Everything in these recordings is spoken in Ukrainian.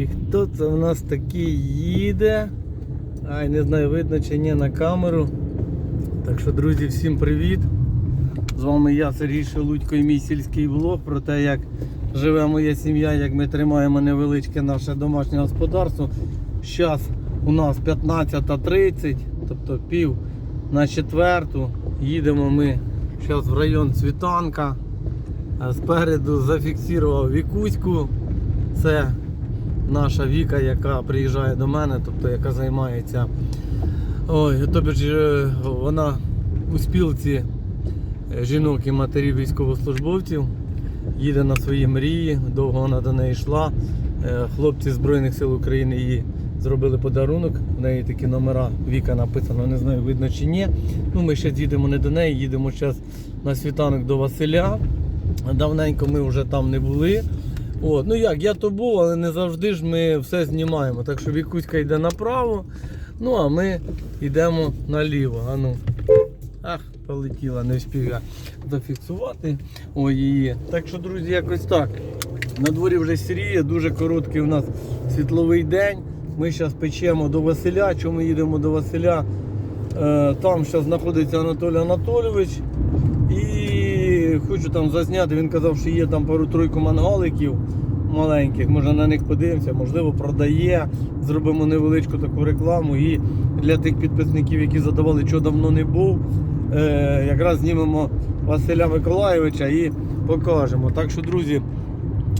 І хто це в нас такий їде? Ай, не знаю, видно чи ні на камеру. Так що, друзі, всім привіт. З вами я, Сергій Шелудько і мій сільський блог про те, як живе моя сім'я, як ми тримаємо невеличке наше домашнє господарство. Зараз у нас 15.30, тобто пів на четверту. Їдемо ми зараз в район Цвітанка. Спереду зафіксував Вікуську. Це наша Віка, яка приїжджає до мене, тобто яка займається. Ой, тобі е, вона у спілці е, жінок і матерів військовослужбовців. Їде на свої мрії, довго вона до неї йшла. Е, Хлопці Збройних сил України їй зробили подарунок. В неї такі номера Віка написано, не знаю, видно чи ні. Ну, ми ще їдемо не до неї, їдемо зараз на світанок до Василя. Давненько ми вже там не були. От, ну як, я то був, але не завжди ж ми все знімаємо. Так що Вікуська йде направо, ну а ми йдемо наліво. А ну. Ах, полетіла, не встиг я зафіксувати Ой, її. Так що, друзі, якось так. На дворі вже сіріє, дуже короткий у нас світловий день. Ми зараз печемо до Василя. Чому їдемо до Василя? Е, Там зараз знаходиться Анатолій Анатолійович. Хочу там зазняти, він казав, що є там пару-тройку мангаликів маленьких, може на них подивимося, можливо, продає. Зробимо невеличку таку рекламу. І для тих підписників, які задавали, що давно не був, е, якраз знімемо Василя Миколайовича і покажемо. Так що, друзі,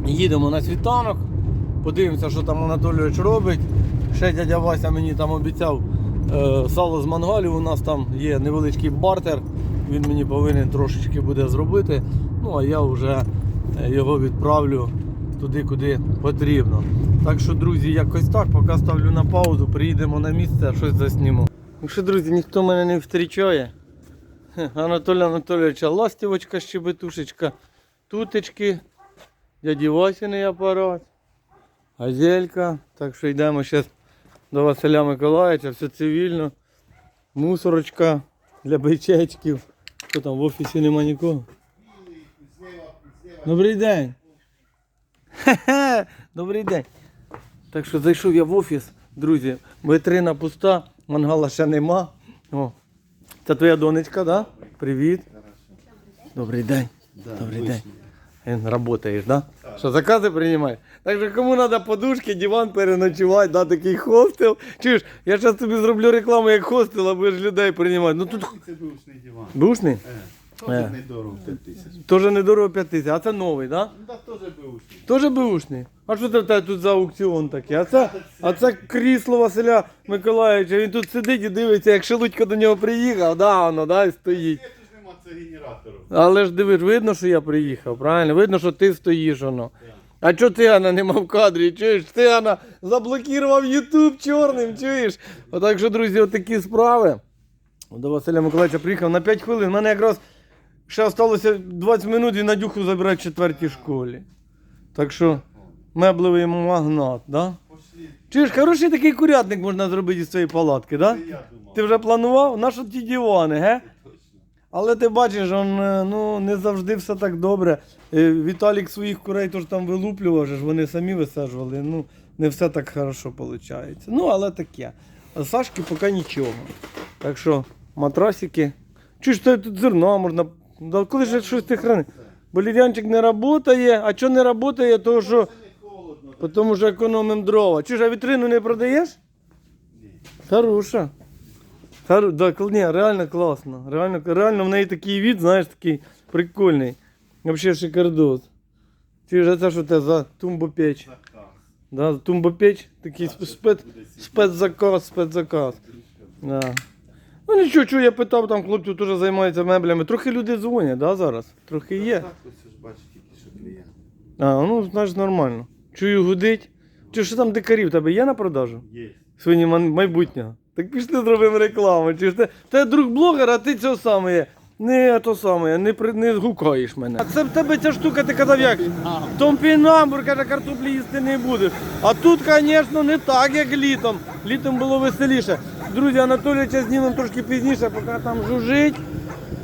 їдемо на світанок, подивимося, що там Анатолійович робить. Ще дядя Вася мені там обіцяв е, сало з мангалів. У нас там є невеличкий бартер. Він мені повинен трошечки буде зробити. Ну а я вже е, його відправлю туди, куди потрібно. Так що, друзі, якось так, поки ставлю на паузу, приїдемо на місце, щось засніму. Якщо, друзі, ніхто мене не зустрічає. Хе, Анатолія Анатолійовича ластівочка, щебетушечка, тутечки, дяді Васіний апарат, газелька. Так що йдемо зараз до Василя Миколаївича, все цивільно. Мусорочка для бичечків. Що там в офісі нема нікого? Добрий день. Хе-хе, добрий день. Так що зайшов я в офіс, друзі. Витрина пуста, мангала ще нема. О, це твоя донечка, да? Привіт. Добрий день. Добрий день. Він працюєш, да? Що, закази приймаєш? Так що кому треба подушки, диван переночувати, да, такий хостел. Чуєш, я зараз тобі зроблю рекламу як хостел, а будеш людей приймати. Ну тут Це бушний диван. бушний? Е. Теж недорого 5 тисяч. Теж недорого 5 тисяч, а це новий, так? Да? Ну так теж бушний. Теж беушний. А що це в тебе тут за аукціон такий? А це, а це крісло Василя Миколаївича. Він тут сидить і дивиться, як Шелудько до нього приїхав, да, воно, да, і стоїть. Генератору. Але ж дивиш, видно, що я приїхав, правильно? Видно, що ти стоїш воно. А чого Тигана нема в кадрі? Чуєш? Тигана заблокував Ютуб чорним, чуєш? Отак що, друзі, отакі справи. До Василя Миколаївича приїхав на 5 хвилин. У мене якраз ще залишилося 20 минут і Надюху забирають в четвертій школі. Так що меблевий магнат, да? Чуєш, хороший такий курятник можна зробити із цієї палатки, да? Ти вже планував? На що ті дивани, ге? Але ти бачиш, он, е, ну, не завжди все так добре. Е, Віталік своїх курей теж там вилуплював, ж вони самі висаджували. Ну, не все так хорошо виходить. Ну, але таке. А Сашки поки нічого. Так що, матрасики. Чи ж це тут зерно можна. Да, коли ж щось ти храни? Болірянчик не працює, а що не працює, то що. Тому що економимо дрова. Чи ж а вітрину не продаєш? Ні. Хороша. Хор... Да, кл- ні, реально класно. Реально, реально в неї такий від, знаєш, такий прикольний. Взагалі шикардос. Чи ж це що це за тумбопеч? Да, тумбопеч, такий сп- спец... спецзаказ, спецзаказ. Да. Ну нічого, чого я питав, там хлопці теж займаються меблями. Трохи люди дзвонять, да, зараз? Трохи є. Так ось бачиш, тільки що клієнт. А, ну, значить нормально. Чую гудить. Чи що там дикарі в тебе є на продажу? Є. Сьогодні майбутнього. Так пішли зробимо рекламу. Чи ж ти, ти друг блогера, а ти цього саме. Не то саме, не, при- не гукаєш мене. А це в тебе ця штука, ти казав як? Томпінамбур, каже, картоплі їсти не будеш. А тут, звісно, не так, як літом. Літом було веселіше. Друзі, Анатолійовича знімемо трошки пізніше, поки там жужить.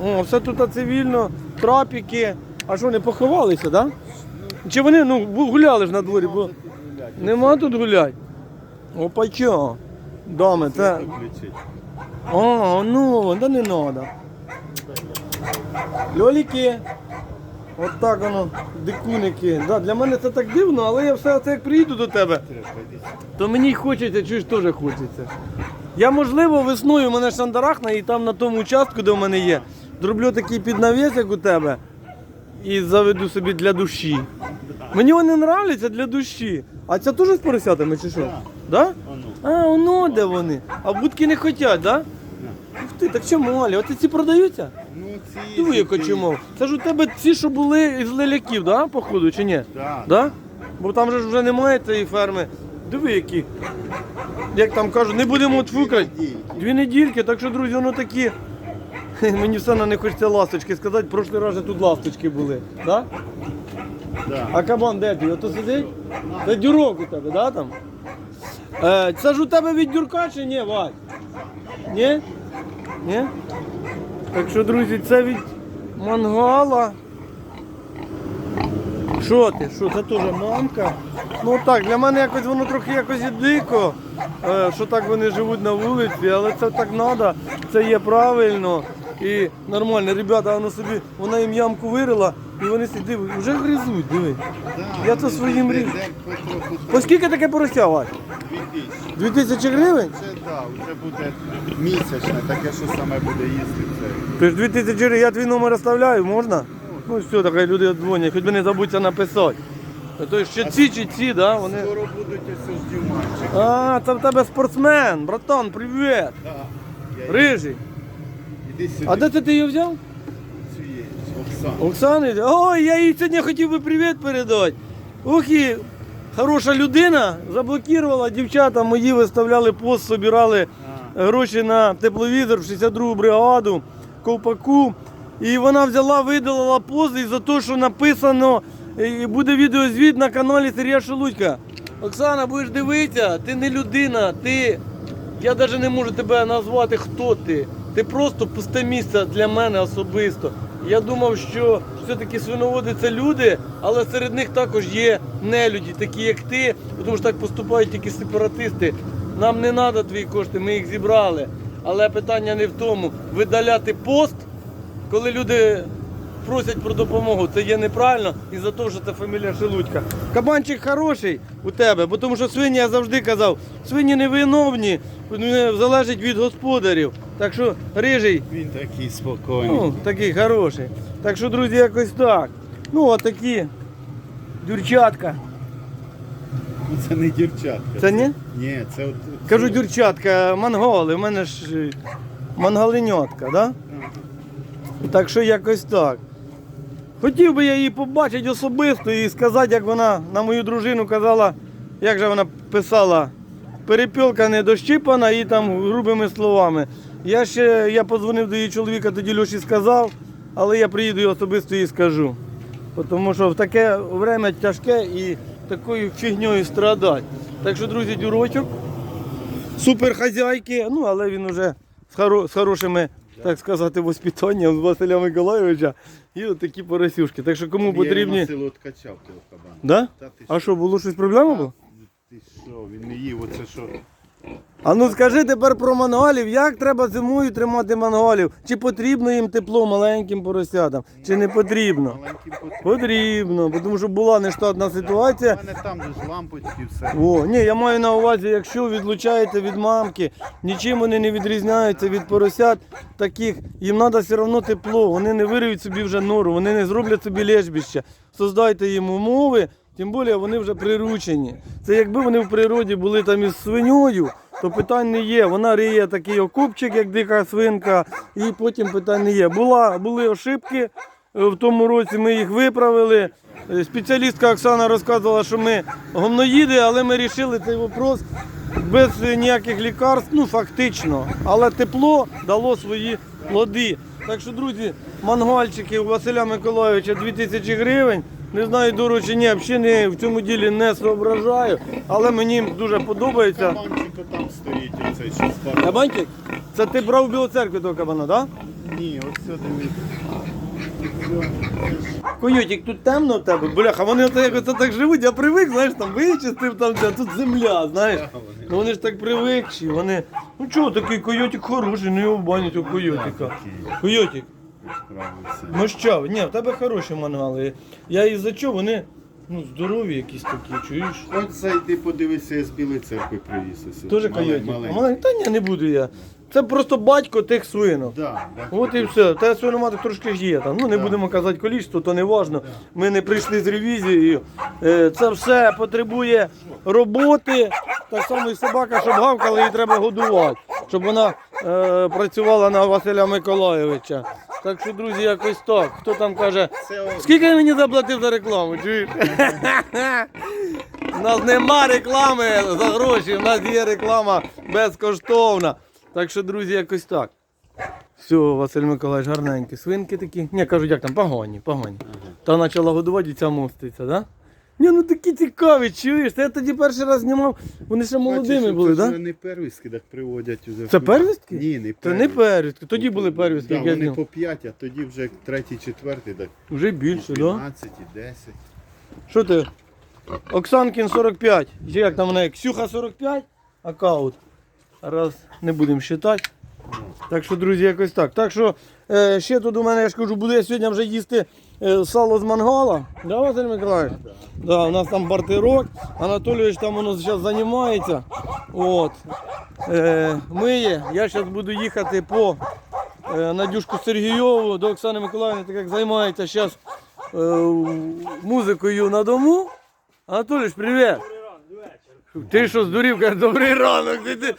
О, все тут цивільно, трапіки. А що, не поховалися, так? Да? Чи вони ну, гуляли ж на дворі? Бо... Нема тут гулять? Опа чо? Дами, це. О, ну, да не надо. Льоліки. От так воно, дикуники. Да, для мене це так дивно, але я все це як приїду до тебе, то мені хочеться, чуєш, теж хочеться. Я, можливо, весною мене шандарахне і там на тому участку, де в мене є, зроблю такий піднавіс, як у тебе, і заведу собі для душі. Мені вони нравляться для душі. А це теж з поросятами чи що? Так. Да? А, воно де вони. А будки не хочуть, да? Ух ти, так чому, Алі? От ці продаються? Ну, ці... Диви, яко чому. Це ж у тебе ці, що були із леляків, да, походу, чи ні? Да. Да? Бо там же ж вже немає цієї ферми. Диви, які. Як там кажуть, не будемо отфукати. Дві недільки, так що, друзі, воно такі. Хе, Мені все на не хочеться ласточки сказати, прошлий раз же тут ласточки були. Да? Да. А кабан де ти? Ото сидить? Це дюрок у тебе, да, там? Е, Це ж у тебе від дюрка чи ні, Вадь? Ні? Ні? Так що, друзі, це від мангала. Що ти? Що це теж мамка? Ну так, для мене якось воно трохи якось і дико, е, що так вони живуть на вулиці, але це так треба, це є правильно і нормально. Ребята, воно собі, вона їм ямку вирила і вони сидять, вже гризуть, диви. Я це своїм рівнем. По скільки таке поросявать? 2 тисячі гривень? Це да, вже буде місячне, таке що саме буде їсти. Ти ж 2000 гривень, я твій номер розставляю, можна? Ну все, така люди дзвонять, хоч би не забудься написати. Тобто ще ці чи ці, да, вони... Скоро будуть ось ось дівманчики. А, це в тебе спортсмен, братан, привіт. Да. Рижий. Іди сюди. А де це ти її взяв? Цю є, Оксана. Оксани? Ой, я їй сьогодні хотів би привіт передати. Ух хороша людина заблокувала, дівчата мої виставляли пост, собирали гроші на тепловізор в 62-гу бригаду Ковпаку. І вона взяла, видалила пост із за те, що написано, і буде відеозвіт на каналі Сергія Шелудька. Оксана, будеш дивитися, ти не людина, ти. Я навіть не можу тебе назвати, хто ти. Ти просто пусте місце для мене особисто. Я думав, що все-таки свиноводи це люди, але серед них також є нелюді, такі як ти, тому що так поступають тільки сепаратисти. Нам не треба твої кошти, ми їх зібрали. Але питання не в тому. Видаляти пост, коли люди просять про допомогу, це є неправильно і за те, що це фамілія Шелудька. Кабанчик хороший у тебе, бо тому що свині, я завжди казав, свині не виновні, залежить від господарів. Так що рижий, Він такий спокійний. ну, такий хороший. Так що, друзі, якось так. Ну, от такі дюрчатка. Ну, Це не дівчатка. Це ні? Ні, це от. Кажу дюрчатка, монголи, в мене ж е, да? Так що якось так. Хотів би я її побачити особисто і сказати, як вона на мою дружину казала, як же вона писала, перепілка не дощипана і там грубими словами. Я ще я подзвонив до її чоловіка, тоді Льоші сказав, але я приїду і особисто їй скажу. Тому що в таке время тяжке і такою фігньою страдати. Так що, друзі, дюрочок суперхазяйки, ну але він уже з, хоро- з хорошими, так сказати, воспитанням з Василя Миколайовича. І от такі поросюшки. Так що кому Я його потрібні. на силу откачав. Да? Та ти А що, було щось проблема була? Ти він не їв, оце що? А ну скажи тепер про мангалів, як треба зимою тримати мангалів? Чи потрібно їм тепло маленьким поросятам, чи не потрібно? Потрібно, бо тому що була нештатна ситуація. У мене там же ж лампочки, все. О, ні, я маю на увазі, якщо відлучаєте від мамки, нічим вони не відрізняються від поросят таких, їм треба все одно тепло, вони не вириють собі вже нору, вони не зроблять собі лежбище. Создайте їм умови, тим більше вони вже приручені. Це якби вони в природі були там із свиньою, то питань не є. Вона риє такий окупчик, як дика свинка, і потім питань не є. Була, були ошибки. е, В тому році ми їх виправили. Е, Спеціалістка Оксана розказувала, що ми гомноїди, але ми вирішили цей вопрос без ніяких лікарств, ну фактично. Але тепло дало свої плоди. Так що, друзі, мангальчики у Василя Миколайовича 2000 гривень. Не знаю, дорого чи ні, взагалі не, в цьому ділі не соображаю, але мені дуже подобається. Кабанчик там стоїть, оцей що спарив. Кабанчик, це ти брав у Білоцеркві того кабана, так? Да? Ні, ось сюди він. Койотик, тут темно в тебе, бляха, вони ото якось так живуть, я привик, знаєш, там вичистив, там, де, тут земля, знаєш. Ну вони ж так привикші, вони. Ну чого, такий койотик хороший, не його баню цього койотика. Койотик. Ну що, ні, в тебе хороші мангали. Я із за чого, вони ну, здорові якісь такі, чуєш? Хоч зайди, подивися, я з Білої церкви привіз. ось. Тоже Мале- койотик. маленький. Маленький? Та ні, не буду я. Це просто батько тих свинок. Да, да. От і все. Та свиноматок трошки ж є там. Ну не Да. будемо казати количество, то не важно. Ми не прийшли з ревізією. Е, Це все потребує роботи. Так само і собака, щоб гавкала, її треба годувати, щоб вона е, працювала на Василя Миколайовича. Так що, друзі, якось так. Хто там каже, скільки мені заплатив за рекламу? Чуєш? У нас нема реклами за гроші, у нас є реклама безкоштовна. Так що, друзі, якось так. Все, Василь Миколаївич, гарненькі. Свинки такі. Ні, кажуть, як там, погоні, погоні. Та почала годувати і ця моститься, да? Ні, ну такі цікаві, чуєш? Та я тоді перший раз знімав, вони ще молодими були, так? Да? не первістки, так приводять уже. Це первістки? Ні, не Це не первістки, тоді були первістки, Да, як я вони знімав. по 5, а тоді вже третій, четвертий, так Вже більше, так? Да? 12 і 10. Що ти? Оксанкін 45. Чи як там вона? Ксюха 45? Аккаунт. Раз, не будемо вважати. Так що, друзі, якось так. Так що е, ще тут у мене, я ж кажу, буду я сьогодні вже їсти сало з мангала. Да, Василь Миколаївич? Да, у нас там бартирок. Анатолійович там воно зараз займається. От. Е, миє. Я зараз буду їхати по е, Надюшку Сергійову до Оксани Миколаївни, так як займається зараз е, музикою на дому. Анатолійович, привіт! Ти що здурів, каже, добрий ранок. Ти, ти.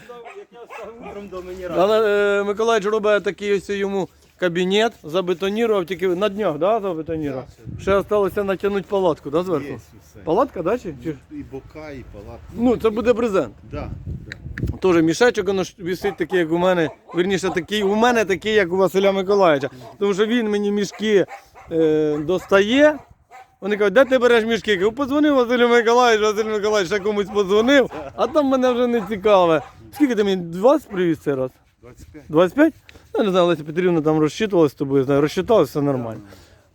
Але е, Миколаївич робить такий ось йому кабінет, забетонірував, тільки на днях, да, забетонірував? Ще залишилося натягнути палатку, да, зверху? Є все. Палатка, да, чи? чи? І бока, і палатка. Ну, це буде брезент. Да, да. Теж мішечок воно ж висить такий, як у мене. Вірніше, такий, у мене такий, як у Василя Миколаївича. Тому що він мені мішки е, достає. Вони кажуть, де ти береш мішки? Я кажу, подзвонив Василю Миколаївичу, Василь Миколаївич ще комусь подзвонив, а там мене вже не цікаве. Скільки ти мені 20 привіз цей раз? 25. 25? Я не знаю, Леся Петрівна там розчитувалася з тобою, знаю, розчиталася, все нормально.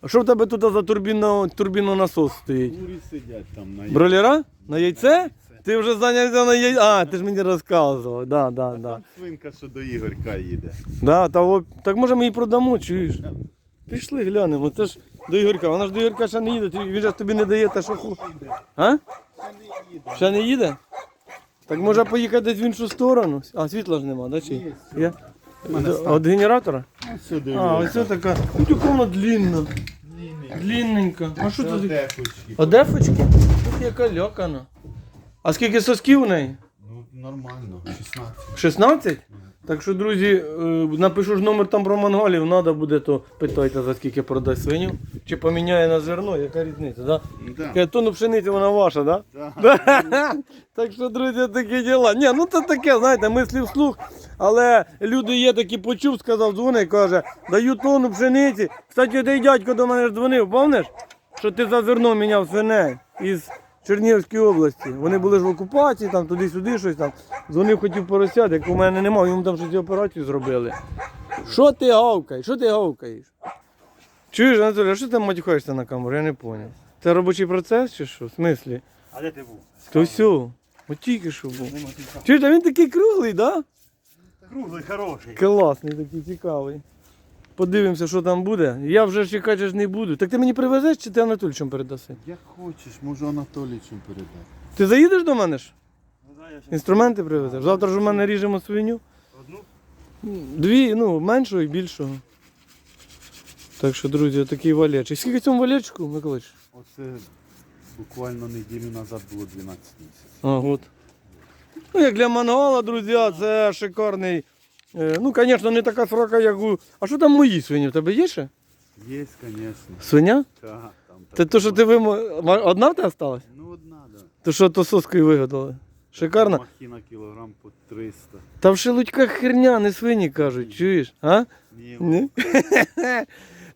А що в тебе тут за турбінно, турбінонасос стоїть? Курі сидять там на Бролера? На яйце? Ти вже зайнявся на яйце? А, ти ж мені розказував. Да, да, да. Там свинка, що до Ігорка їде. Да, та, о, так може ми її продамо, чуєш? Пішли глянемо, це ж до Ігорка, вона ж до Ігорка ще не їде, ти- він же ж тобі не дає те, що ху. А? Ще не їде? Так може поїхати десь в іншу сторону? А, світла ж нема, да, чи? Є? От генератора? Сюди. А, ось це така. Ну така вона длінна. Длінненька. А що це? Одефочки? Тут яка лякана. А скільки сосків у неї? Ну, нормально, 16. 16? Так що, друзі, е, напишу ж номер там про монголів, треба буде, то питайте, за скільки продасть свиню. Чи поміняє на зерно, яка різниця, да? Да. Каже, Тонну пшениці вона ваша, да? Да. Так що, друзі, такі діла. Ні, ну це таке, знаєте, мислі вслух. Але люди є такі почув, сказав, дзвонить, каже, даю тонну пшениці. Кстати, той дядько до мене ж дзвонив, пам'ятаєш? Що ти за зерно міняв свиней із Чернігівської області. Вони були ж в окупації, там туди-сюди щось там. Дзвонив, хотів поросяти, як у мене немає, йому там щось операцію зробили. Що ти гавкаєш? Що ти гавкаєш? Чуєш, Анатолій, а що ти матюхаєшся на камеру? Я не зрозумів. Це робочий процес чи що? В смислі? А де ти був? То все, от тільки що був. Чуєш, а він такий круглий, да? Круглий, хороший. Класний, такий цікавий. Подивимося, що там буде. Я вже чекати ж не буду. Так ти мені привезеш чи ти Анатолійчем передаси? Як хочеш, можу Анатолійчим передати. Ти заїдеш до мене ж? Ну, да, я ще Інструменти привезеш? Завтра ж у мене ріжемо свиню. одну. Дві, ну, меншого і більшого. Так що, друзі, такий валечик. Скільки цьому валечку, Миколаївич? Оце буквально неділю назад було 12 місяців. А, от. Ну, як для мангала, друзі, це шикарний. Е, Ну, звісно, не така срока, як у. А що там мої свині? В тебе є ще? Є, звісно. Свиня? Так, Це то, що ти вимо... Одна в тебе осталась? Ну, одна, да. То що то соскою вигадали? Шикарно. Махіна кілограм по 300. Та в шелудьках херня, не свині кажуть, чуєш? А? Ні, Ні?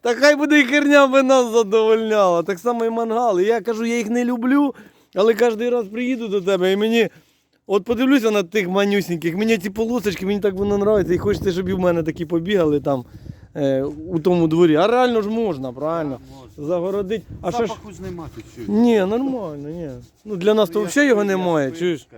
Та хай буде і херня, аби нас задовольняла. Так само і мангали. Я кажу, я їх не люблю, але кожен раз приїду до тебе і мені. От подивлюся на тих манюсіньких, мені ці полосочки, мені так воно подобається. І хочеться, щоб і в мене такі побігали там е, у тому дворі. А реально ж можна, правильно? Загородить. А що ж? Запаху ж нема тут. Ні, нормально, ні. Ну для нас то взагалі його немає, чуєш?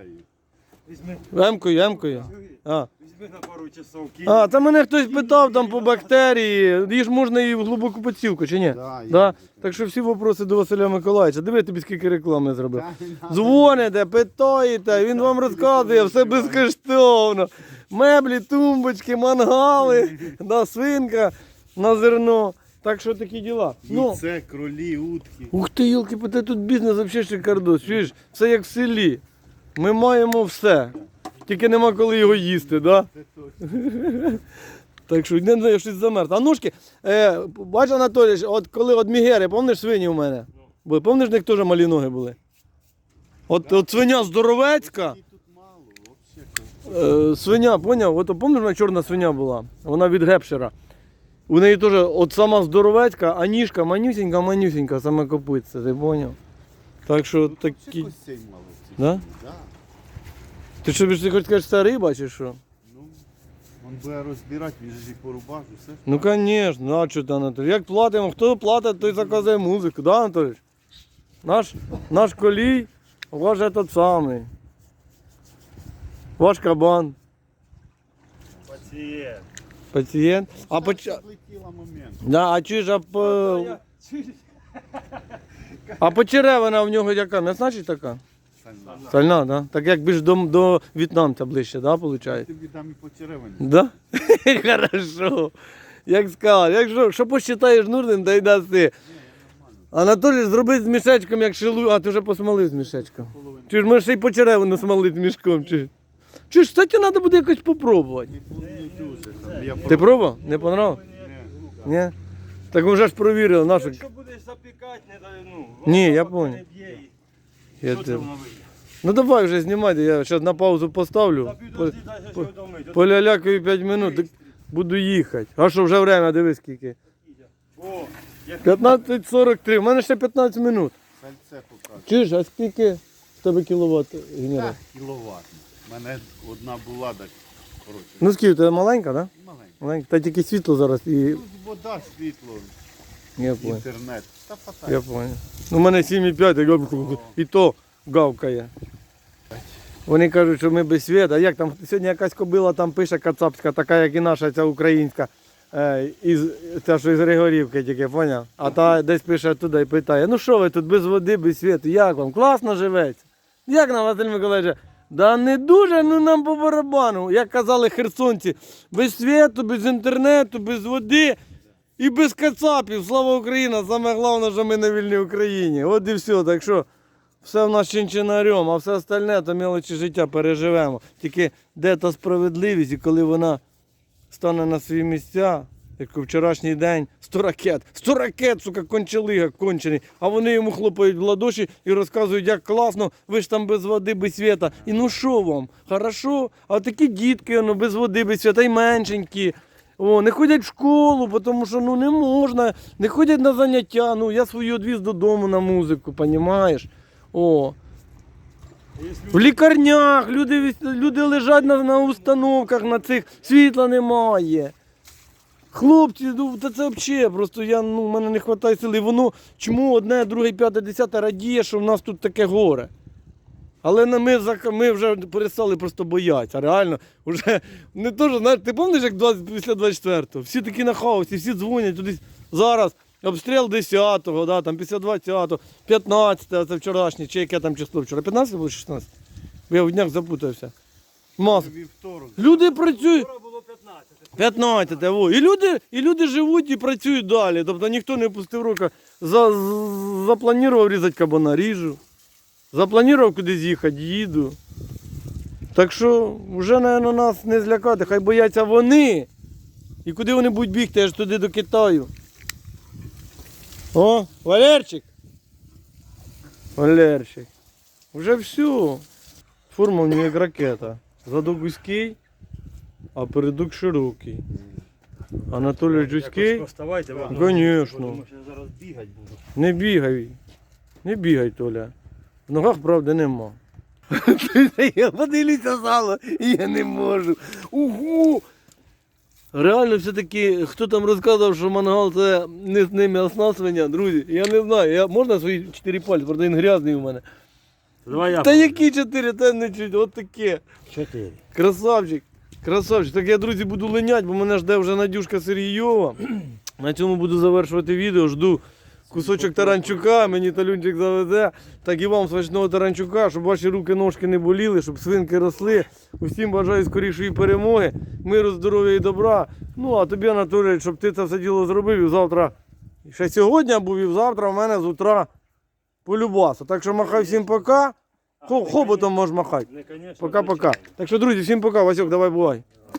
Візьми, Емкою, емкою. А. візьми на пару часов кинь. А, та мене хтось питав там по бактерії. Її ж можна і в глибоку поцілку, чи ні? Да, є. Так що всі вопроси до Василя Миколаївича. Диви, я тобі скільки реклами зробив. Дзвоните, питаєте, він вам розказує, все безкоштовно. Меблі, тумбочки, мангали, да, свинка на зерно. Так що такі діла. Ну, Яйце, кролі, утки. ух ти, йолки, тут бізнес взагалі шикардос. Чуєш, це як в селі. Ми маємо все. Тільки нема коли його їсти, да? Так що не знаю, щось замерз. А ножки, е, бач, Анатолій, от коли от Мігери, пам'ятаєш свині у мене? Були, пам'ятаєш, в них теж малі ноги були? От, от свиня здоровецька. Е, свиня, поняв? От пам'ятаєш, вона чорна свиня була. Вона від гепшера. У неї теж от сама здоровецька, а ніжка манюсінька, манюсінька, саме копитце, ти поняв? Так що такі. Костей мало. Да? Ти що ти сказати, що це риба чи що? Ну, він буде розбирати, він же їх порубав, все. Ну звісно, а що ти, Анатолій? Як платимо? Хто платить, той заказує музику, да, Анатолій? Наш, наш колій, ваш этот самий. Ваш кабан, Пацієнт. пацієнт. А, летіла момент. да, а чуєш, а, по... А почеревина в нього яка? М'ясна чи така? Сальна. Сальна, да? Так як більш до, до В'єтнамця ближче, да, виходить? Тобі дам і по черевині. Да? Хорошо. Як сказав, якщо що посчитаєш нужним, то й даси. Анатолій, зроби з мішечком, як шилу. А, ти вже посмалив з мішечком. Чи ж ми ще й по черевину смалити мішком? Чи, чи ж, кстати, треба буде якось попробувати. Там. Ти пробував? Не понравилось? Ні? Так ми вже ж провірили нашу. Якщо будеш запікати, не дай, ну. Ні, я понял. і- Я Що Ну давай вже знімайте, я зараз на паузу поставлю. Домить. Полялякаю 5 минут, так буду їхати. А що вже время, дивись скільки. 15.43, у мене ще 15 минут. Сальце покажу. Чуєш, а скільки в тебе кіловат генератор? Так, кіловат. У мене одна була, так, коротше, Ну скільки, тебе маленька, так? Да? маленька. Маленька. Та тільки світло зараз і. Тут вода, світло, Я понял. інтернет. Та Я понял. Ну, у мене 7,5, і то гавкає. Вони кажуть, що ми без світа. Як там сьогодні якась кобила там пише кацапська, така, як і наша, ця українська. Е, із, та, що із Григорівки тільки, поняв? А та десь пише туди і питає, ну що ви тут без води, без світу, як вам? Класно живеться? Як нам, Василь Миколаївич? Да не дуже, ну нам по барабану. Як казали херсонці, без світу, без інтернету, без води і без кацапів. Слава Україна! Саме головне, що ми на вільній Україні. От і все. Так що все в нас чинчинарем, а все остальне то мелочі життя переживемо. Тільки де та справедливість, і коли вона стане на свої місця, як у вчорашній день, 100 ракет, 100 ракет, сука, кончалига кончений. А вони йому хлопають в ладоші і розказують, як класно, ви ж там без води, без світа. І ну що вам? Хорошо? А такі дітки, ну, без води, без світа, і меншенькі. О, не ходять в школу, тому що ну не можна, не ходять на заняття. Ну я свою відвіз додому на музику, понімаєш? О, в лікарнях люди, люди лежать на, на установках на цих, світла немає. Хлопці, ну та це взагалі, просто я, ну, в мене не вистачає сили. Воно чому одне, друге, п'яте, десяте радіє, що в нас тут таке горе. Але ми, ми вже перестали просто боятися. Реально, вже не то, що, знаєш, ти пам'ятаєш, як 20, після 24-го? Всі такі на хаосі, всі дзвонять туди. Зараз обстріл 10-го, да, там після 20-го, 15-го, це вчорашнє, чи яке там число вчора? 15 було 16? Бо я в днях запутався. Мас. Вівторок. Люди працюють. Вчора було 15. 15 во. І люди, і люди живуть і працюють далі. Тобто ніхто не пустив рука. За, з- запланував різати кабана, ріжу. Запланував кудись їхати, їду. Так що вже, напевно, нас не злякати, хай бояться вони. І куди вони будуть бігти, аж туди до Китаю. О, Валерчик. Валерчик. Вже все. Форма в нього як ракета. Задок вузький, а передок широкий. Анатолій Вставайте, зараз бігати буду. Не бігай. Не бігай, Толя. В ногах правди нема. Я подивлюся зало, і я не можу. Угу! Реально все-таки, хто там розказував, що мангал це не, з м'ясна свиня, друзі. Я не знаю. Я, можна свої чотири пальці, правда він грязний у мене. Давай я. Та які чотири, та не чуть, от таке. Чотири. Красавчик, красавчик. Так я, друзі, буду линять, бо мене жде вже Надюшка Сергійова. На цьому буду завершувати відео. Жду кусочок таранчука, мені талюнчик завезе. Так і вам смачного таранчука, щоб ваші руки, ножки не боліли, щоб свинки росли. Усім бажаю скорішої перемоги, миру, здоров'я і добра. Ну, а тобі, Анатолій, щоб ти це все діло зробив і завтра. Ще сьогодні був і завтра в мене з утра полюбаса. Так що махай всім пока. Хоботом можеш махати. Пока-пока. Так що, друзі, всім пока. Васюк, давай бувай.